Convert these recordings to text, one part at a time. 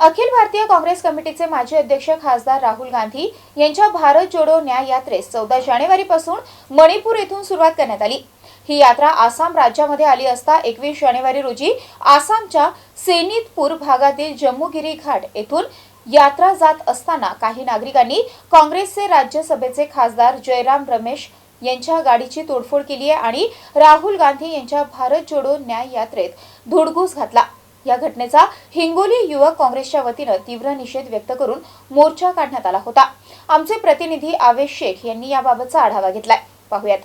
अखिल भारतीय काँग्रेस कमिटीचे माजी अध्यक्ष खासदार राहुल गांधी यांच्या भारत जोडो न्याय यात्रेस चौदा जानेवारीपासून मणिपूर येथून सुरुवात करण्यात आली. ही यात्रा आसाम राज्यामध्ये आली असता एकवीस जानेवारी रोजी आसामच्या सेनितपूर भागातील जम्मूगिरी घाट येथून यात्रा जात असताना काही नागरिकांनी काँग्रेसचे राज्यसभेचे खासदार जयराम रमेश यांच्या गाडीची तोडफोड केली आहे आणि राहुल गांधी यांच्या भारत जोडो न्याय यात्रेत धुडगूस घातला. या घटनेचा हिंगोली युवक काँग्रेसच्या वतीनं तीव्र निषेध व्यक्त करून मोर्चा काढण्यात आला होता. आमचे प्रतिनिधी आवेश शेख यांनी याबाबतचा आढावा घेतलाय. पाहुयात.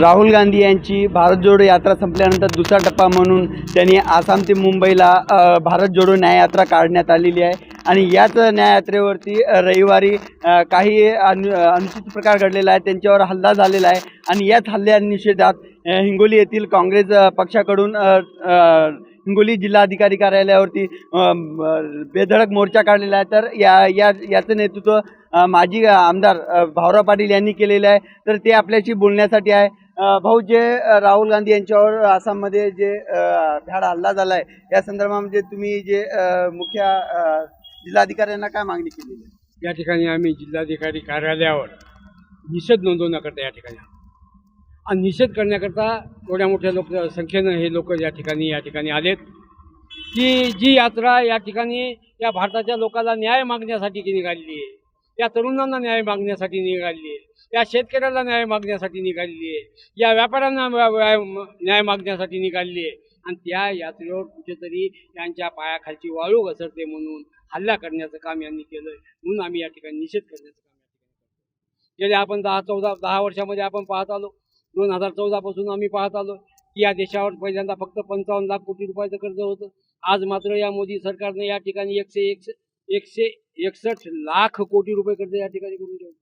राहुल गांधी यांची भारत जोडो यात्रा संपल्यानंतर दुसरा टप्पा म्हणून त्यांनी आसाम ते मुंबईला भारत जोडो न्याययात्रा काढण्यात आलेली आहे. आणि याच न्याययात्रेवरती रविवारी काही अनु अनुचित प्रकार घडलेला आहे त्यांच्यावर हल्ला झालेला आहे. आणि याच हल्ल्यानिषेधात हिंगोली येथील काँग्रेस पक्षाकडून हिंगोली जिल्हाधिकारी कार्यालयावरती बेधडक मोर्चा काढलेला आहे. तर या या याचं नेतृत्व माजी आमदार भाऊराव पाटील यांनी केलेलं आहे. तर ते आपल्याशी बोलण्यासाठी आहे. भाऊ जे राहुल गांधी यांच्यावर आसाममध्ये जे अ, हल्ला झाला आहे या संदर्भामध्ये म्हणजे तुम्ही जे मुख्य जिल्हाधिकाऱ्यांना काय मागणी केलेली आहे या ठिकाणी आम्ही जिल्हाधिकारी कार्यालयावर निषेध नोंदवण्याकरता या ठिकाणी आणि निषेध करण्याकरता थोड्या मोठ्या लोक संख्येनं हे लोक या ठिकाणी या ठिकाणी आलेत की जी यात्रा या ठिकाणी या भारताच्या लोकांना न्याय मागण्यासाठी निघालेली आहे? या तरुणांना न्याय मागण्यासाठी निघालेली आहे? या शेतकऱ्याला न्याय मागण्यासाठी निघालेली आहे. या व्यापाऱ्यांना न्याय मागण्यासाठी निघालेली आहे. आणि त्या यात्रेवर कुठेतरी त्यांच्या पायाखालची वाळू घसरते म्हणून हल्ला करण्याचं काम यांनी केलं म्हणून आम्ही या ठिकाणी निषेध करण्याचं काम गेले आपण दहा चौदा दहा वर्षामध्ये आपण पाहत आलो. दोन हजार चौदापासून आम्ही पाहत आलो की या देशावर पहिल्यांदा फक्त पंचावन्न लाख कोटी रुपयाचं कर्ज होतं. आज मात्र या मोदी सरकारने या ठिकाणी एकशे एकशे एकशे एकसष्ट लाख कोटी रुपये कर्ज या ठिकाणी करून ठेवलं.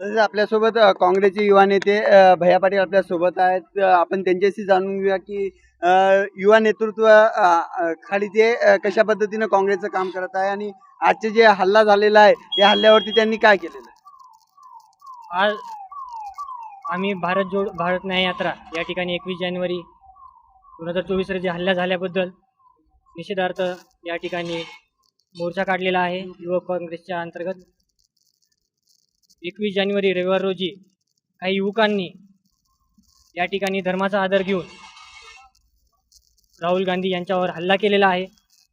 तसेच आपल्यासोबत अ, काँग्रेसचे युवा नेते अ, भैया पाटील आपल्यासोबत आहेत. अ, आपण त्यांच्याशी जाणून घेऊया की अ, युवा नेतृत्व अ, अ, खाली ते अ, कशा पद्धतीनं काँग्रेसचं काम करत आहे आणि आजचे जे हल्ला झालेला आहे या हल्ल्यावरती त्यांनी काय केलेलं आहे? आज आम्ही भारत जोड भारत न्याय यात्रा या ठिकाणी एकवीस जानेवारी दोन हजार चोवीस रोजी हल्ला झाल्याबद्दल निषेधार्थ या ठिकाणी मोर्चा काढलेला आहे. युवक काँग्रेसच्या अंतर्गत एकवीस जानेवारी रविवार रोजी काही युवकांनी या ठिकाणी धर्माचा आदर घेऊन राहुल गांधी यांच्यावर हल्ला केलेला आहे.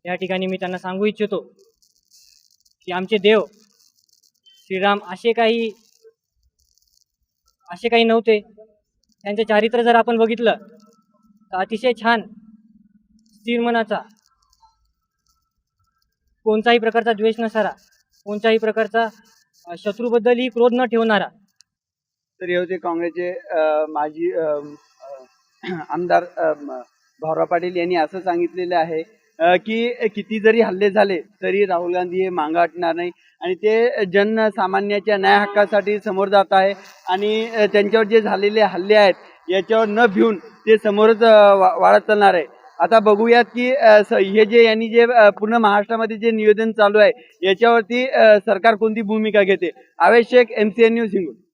या ठिकाणी मी त्यांना सांगू इच्छितो की आमचे देव श्रीराम असे काही असे काही नव्हते. त्यांचे चारित्र्य जर आपण बघितलं तर अतिशय छान स्थिर मनाचा कोणताही प्रकारचा द्वेष नसारा कोणत्याही प्रकारचा शत्रूबद्दलही क्रोध न ठेवणारा. तर हे होते काँग्रेसचे माजी आमदार भाऊराव पाटील यांनी असं सांगितलेलं आहे की किती जरी हल्ले झाले तरी राहुल गांधी हे मांगा हटणार नाही. आणि ते जनसामान्याच्या न्याय हक्कासाठी समोर जात आहे आणि त्यांच्यावर जे झालेले हल्ले आहेत याच्यावर न भिऊन ते समोरच वा- वाढत चालणार आहे. आता बघूयात की हे जे यांनी जे पूर्ण महाराष्ट्रामध्ये जे नियोजन चालू आहे याच्यावरती सरकार कोणती भूमिका घेते? आवश्यक M C N news Hingoli.